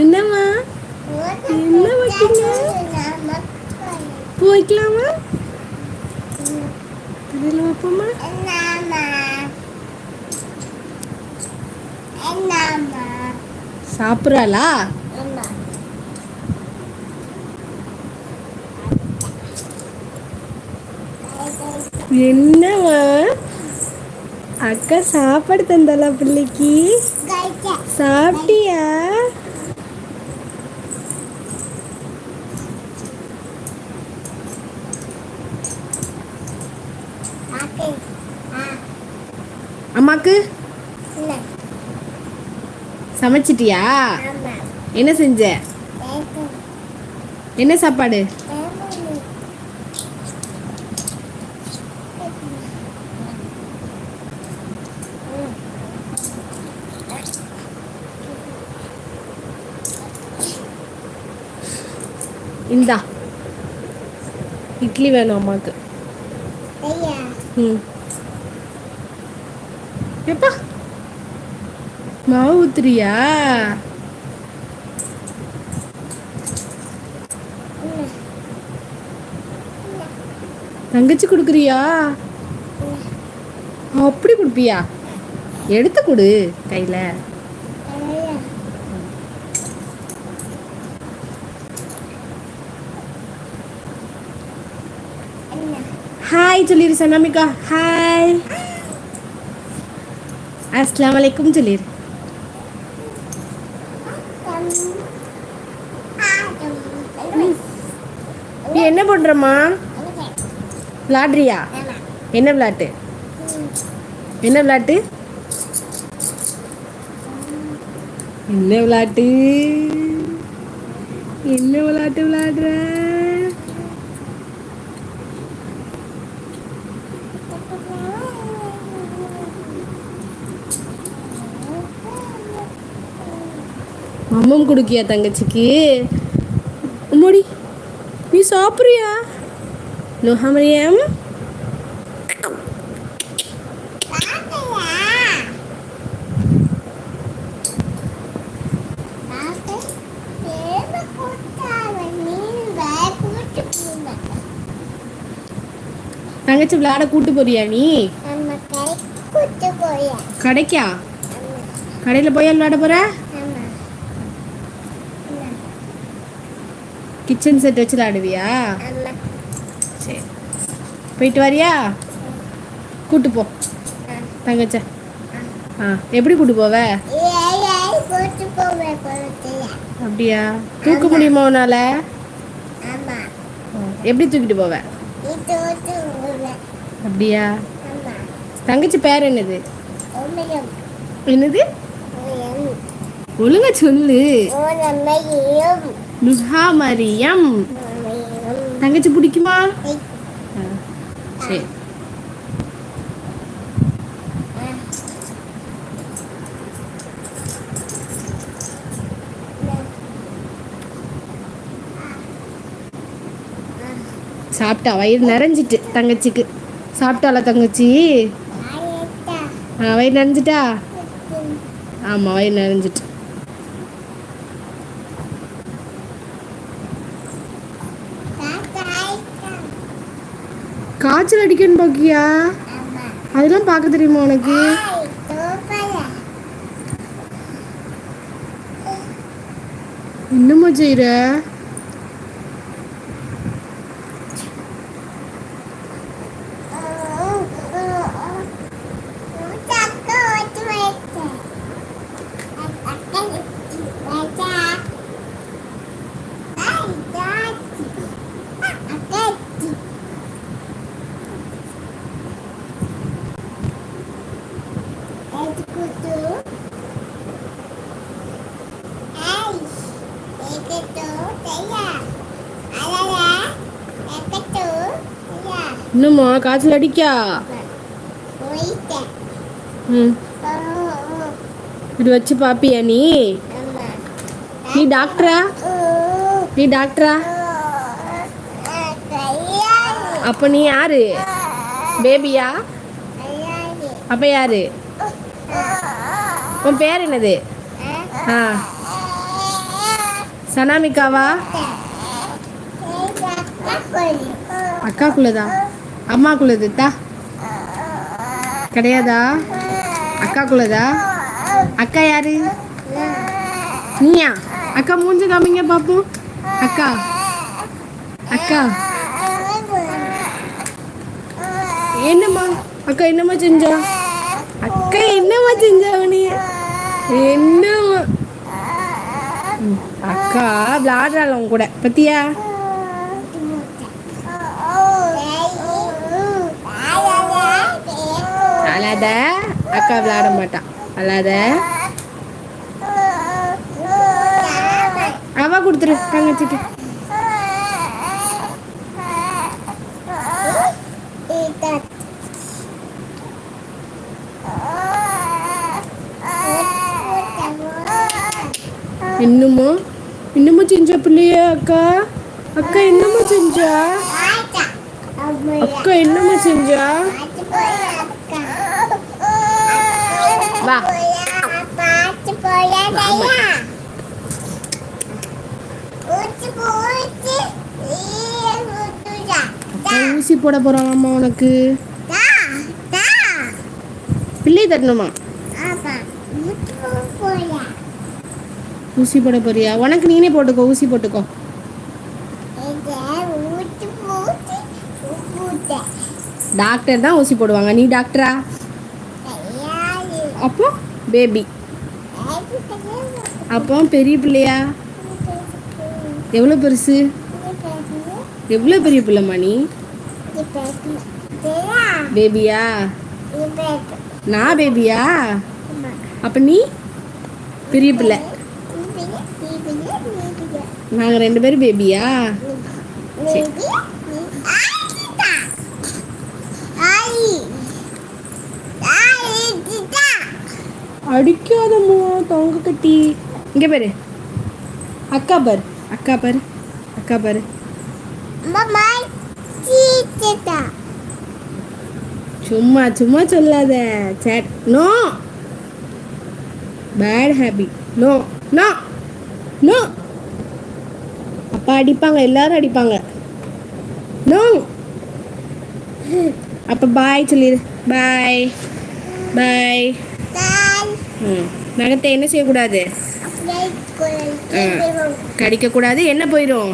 என்னம்மா? என்ன வைக்கீங்க பூ வைக்கலாமா தலையில் வைப்போமா சாப்பிட்றாளா? என்னவா அக்கா சாப்பாடு தந்தாளா பிள்ளைக்கு? சாப்பிட்டியா? அம்மாக்கு சமைச்சிட்டியா? என்ன செஞ்ச? என்ன சாப்பாடு? இந்தா. இட்லி வேணும் அம்மாவுக்கு ம். எப்பா? மாவு ஊத்துறியா? தங்கச்சி கொடுக்குறியா? அப்படி கொடுப்பியா? எடுத்து கொடு கையில். ஹாய் சொல்லிரு சனாமிகா ஹாய் அஸ்லாம் வலைக்கும் சொல்லிரு நீ என்ன பண்ணுறம்மா விளாட்றியா? என்ன விளாட்டு? என்ன விளாட்டு? என்ன விளாட்டு? என்ன விளாட்டு விளாடுற? அம்மம் குடுக்கியா தங்கச்சிக்கு? முடி நீ சாப்பிட்றியா? நுஹமரியம் தங்கச்சி விளையாட கூட்டு போறியா நீ? கடைக்கா? கடையில் போய் விளையாட போற? கிச்சன் செட் வச்சு விளையாடுவியா சரி. போயிட்டு வரியா? கூட்டு போ. தங்கச்ச. ஆ. எப்படி கூட்டு போவ? அப்படியா? தூக்க முடியுமா உன்னால? எப்படி தூக்கிட்டு போவ? அப்படியா? தங்கச்சி பேர் என்னது? என்னது? ஒழுங்கா சொல்லு. லுஹா மரியம் தங்கச்சி பிடிக்குமா? ஆ, சரி. சாப்பிட்டா வயிறு நிறைஞ்சிட்டு தங்கச்சிக்கு. சாப்பிட்டாளா தங்கச்சி? ஆ வயிறு நிறைஞ்சிட்டா? ஆமாம் வயிறு நிறைஞ்சிட்டு. காய்ச்சல் அடிக்கன்னு பாக்கியா? அதெல்லாம் பார்க்க தெரியுமா உனக்கு? என்னம்மா செய்கிற இன்னும்மா காய்ச்சல் அடிக்கா? ம். இது வச்சு பாப்பியா நீ? நீ டாக்டரா? நீ டாக்டரா? அப்போ நீ யாரு? பேபியா? அப்போ யாரு? உன் பேர் என்னது? ஆ. சனாமிகாவா? அக்காக்குள்ளதா? அம்மாக்குள்ளது தா. கிடையாதா? அக்காக்குள்ளதா? அக்கா யாரு? நீயா? அக்கா மூஞ்சி காமிங்க பாப்போம். அக்கா. அக்கா. என்னம்மா? அக்கா என்னம்மா செஞ்சா? அக்கா என்னம்மா செஞ்சா நீ? என்ன? அக்கா விளாடுறாள் உன் கூட. பத்தியா? அழாத அக்கா விளாட மாட்டான் அழாத அவ கொடுத்துரு தங்கச்சிக்கு. இன்னுமா இன்னுமா செஞ்சா பிள்ளையா அக்கா? அக்கா என்னம்மா செஞ்சா? அக்கா என்னம்மா செஞ்சா? வா. ஊசி போட போறாங்கம்மா உனக்கு. பிள்ளை தரணுமா? ஊசி போட போறியா? உனக்கு நீனே போட்டுக்கோ ஊசி போட்டுக்கோ. டாக்டர் தான் ஊசி போடுவாங்க. நீ டாக்டரா? அப்போ பேபி. அப்போ பெரிய பிள்ளையா? எவ்வளோ பெருசு? எவ்வளோ பெரிய பிள்ளைம்மா நீ பேபியா? நான் பேபியா? அப்போ நீ? பெரிய பிள்ளை. நாங்கள் ரெண்டு பேரும் பேபியா அடிக்காதம்மா தொங்க கட்டி. இங்கே பாரு. அக்கா பாரு. அக்கா பாரு. அக்கா பாரு. சும்மா சும்மா சொல்லாத. Said no bad habit no no no அடிப்பாங்க எல்லாரும் அடிப்பாங்க. நோ. அப்போ பாய் சொல்லிடு பாய் பாய் ம். நகத்தை என்ன செய்யக்கூடாது? கடிக்கக்கூடாது என்ன போயிடும்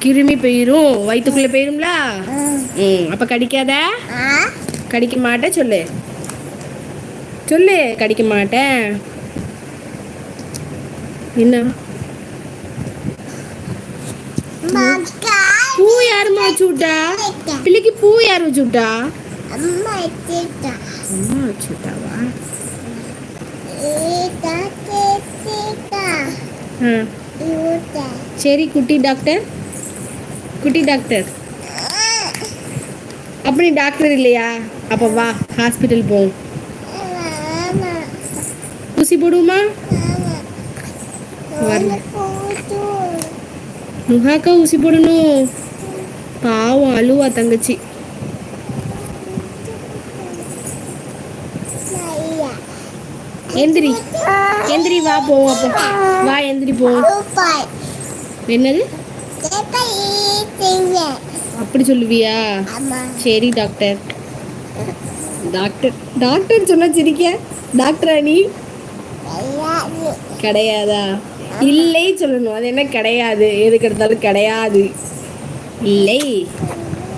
கிருமி போயிடும் வயிற்றுக்குள்ள போயிரும்ல? ம் அப்போ கடிக்காத? கடிக்க மாட்டேன் சொல்லு. சொல்லு கடிக்க மாட்டேன். என்ன? பூ யாரும்மா வச்சு விட்டா பிள்ளைக்கு பூ யார் வச்சு விட்டா அம்மா வச்சு விட்டாவா சரி குட்டி டாக்டர். குட்டி டாக்டர். அப்படி டாக்டர் இல்லையா? அப்போ வா ஹாஸ்பிட்டல் போவோம் ஊசி போடுவோமா? வரல. முகாக்கா ஊசி போடணும். பாவம் அழுவா தங்கச்சி. எந்திரி. எந்திரி வா போவோம் அப்போ. வா எந்திரி போவோம். என்னது? அப்படி சொல்லுவியா? சரி டாக்டர். டாக்டர். டாக்டர் சொன்னா சிரிக்க. டாக்டரா நீ? கிடையாதா? இல்லை சொல்லணும். அது என்ன கிடையாது. எதுக்கு எடுத்தாலும் கிடையாது. இல்லை.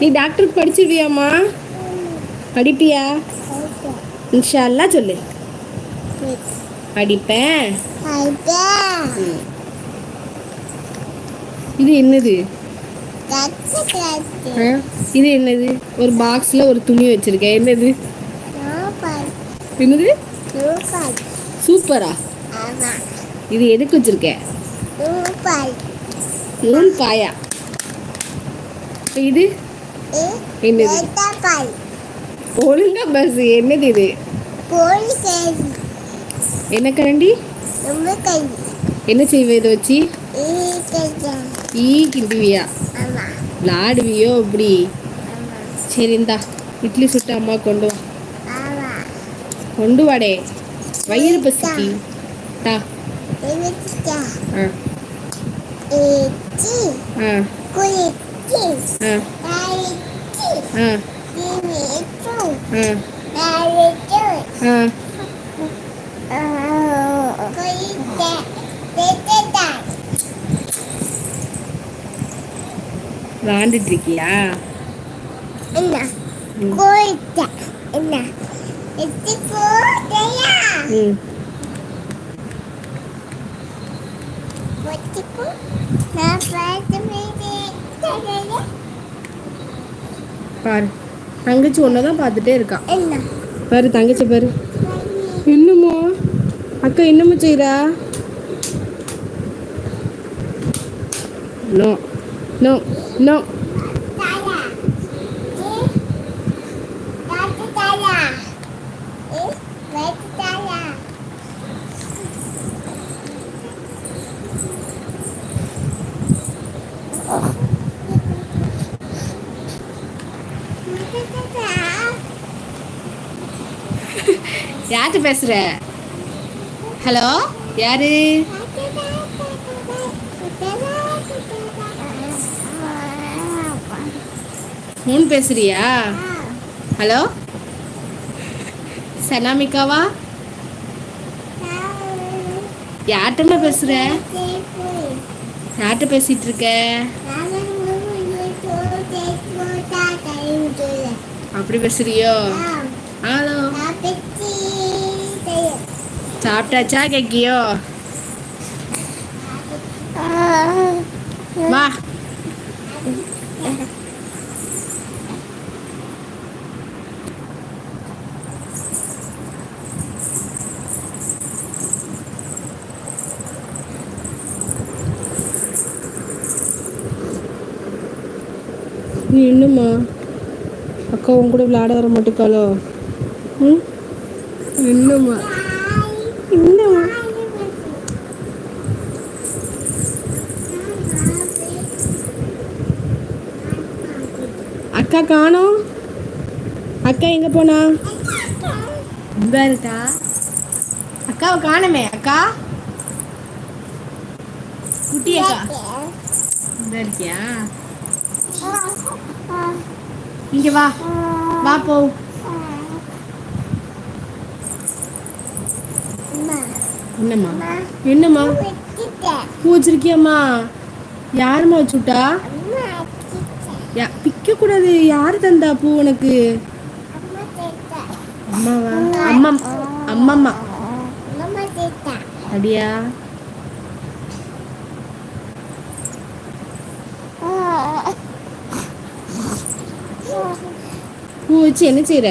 நீ டாக்டருக்கு படிச்சிருவியாம்மா? படிப்பியா? இன்ஷா அல்லாஹ் சொல்லு. படிப்பேன். இது என்னது? இது என்னது? ஒரு பாக்ஸில் ஒரு துணி வச்சிருக்கேன். என்னது? என்னது? சூப்பரா? இது எதுக்கு வச்சிருக்கேன் நூல் பாயா இது? என்னது? ஒழுங்கா பஸ் என்னது இது? என்ன கரண்டி என்ன செய்வே இதை வச்சு? ஈ கிண்டுவியா? விளாடுவியோ இப்படி ஆமா. சரி இந்தா இட்லி சுட்டு அம்மா கொண்டு வா. கொண்டு வாடே. வயிறு பசிக்கு. டா ஆ ஏச்சி குளிச்சி ஆ நாயிச்சு ஆ. குளித்த தெத்தா விளாண்டுட்டு இருக்கியா என்ன. குளித்த என்ன? எத்தி போதையா ம். தரையா பாரு தங்கச்சி ஒன்றை தான் பார்த்துட்டே இருக்கா. பாரு தங்கச்சி பாரு. இன்னுமா அக்கா இன்னமும் செய்கிறா நோ நோ நோ யார்கிட்ட பேசுகிற ஹலோ யாரு? மூணு பேசுறியா? ஹலோ சனாமிக்காவா யார்கிட்டமா பேசுற? யார்கிட்ட பேசிட்டு இருக்க? அப்படி பேசுறியோ? சாப்பிட்டாச்சா கேக்கியோ? வா. நீ இன்னுமா? அக்கா உன் கூட விளையாட வர மாட்டேக்காளோ? ம்? இன்னுமா இன்னுமா அக்கா காணோம். அக்கா எங்க போனா? இந்த இருக்கா அக்காவை காணமே அக்கா. குட்டி அக்கா. இந்த இருக்கியா இங்க வா. வா போ. என்னம்மா? என்னம்மா? பூ வச்சிருக்கியாம்மா? யாரும்மா வச்சுட்டா? வைக்கக்கூடாது. கூடாது யார் தந்தா பூ உனக்கு? அம்மாவா? அம்மா அம்மம்மா. அப்படியா? பூ வச்சு என்ன செய்யற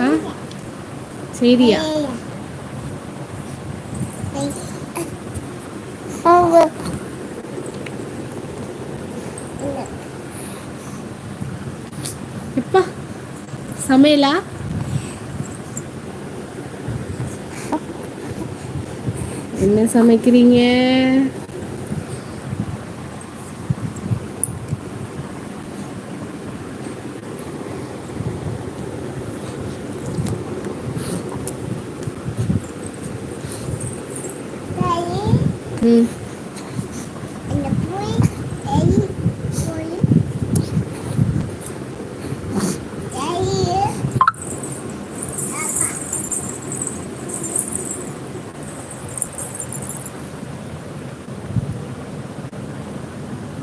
ஆ? சரியா எப்பா சமையலா? என்ன சமைக்கிறீங்க ம்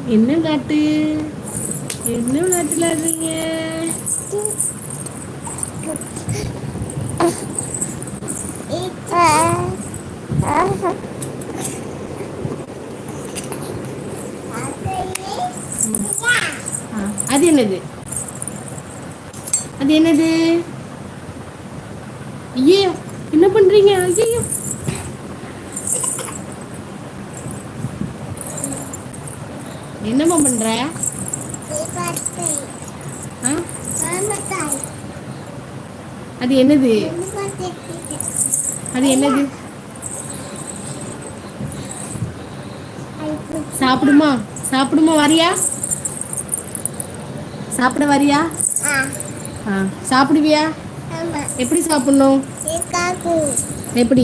என்ன விளையாட்டு என்ன விளையாட்டு விளையாடுறீங்க அது என்னது? அது என்னது? ஐயோ என்ன பண்றீங்க? ஐயோ என்னம்மா பண்ற? அது என்னது? அது என்னது? சாப்பிடுமா? சாப்பிடுமா வரியா? சாப்பிட வரியா? ஆ. சாப்பிடுவியா? எப்படி சாப்பிடணும்? எப்படி?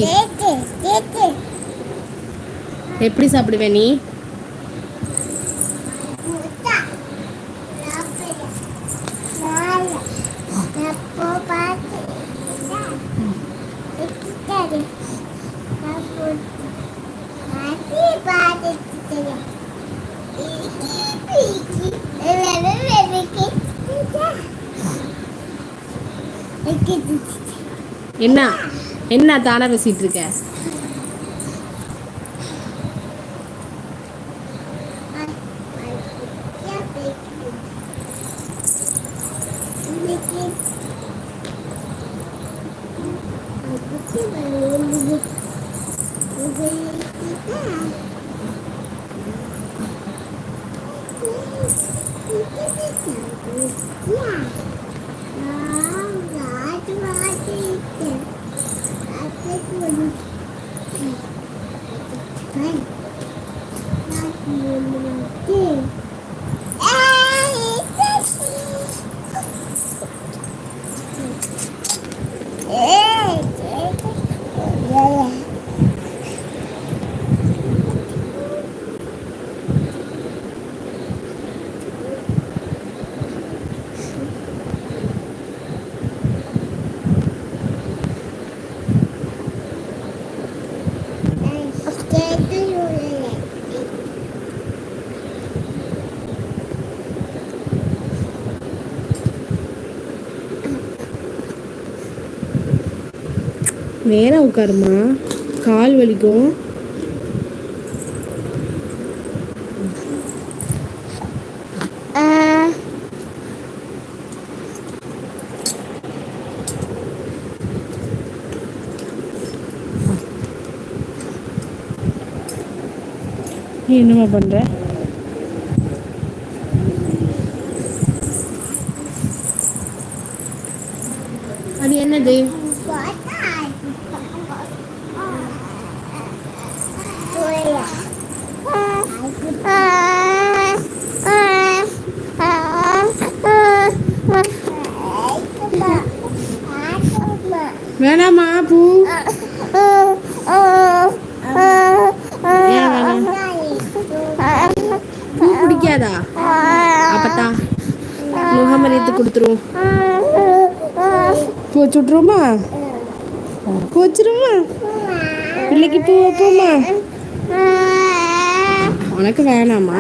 எப்படி சாப்பிடுவே நீ? என்ன என்ன தானே பேசிட்டு இருக்க Yeah. Bye. நேரம் உட்காருமா. கால் வலிக்கும் நீ என்னம்மா பண்ற அது என்னது வேணாமா பூ. பூ பிடிக்காதா? அப்பத்தா முகமரியத்து கொடுத்துருவோம். பூ வச்சுட்ருவோமா பூ வச்சிருமா பிள்ளைக்கு பூ வைப்போமா? உனக்கு வேணாமா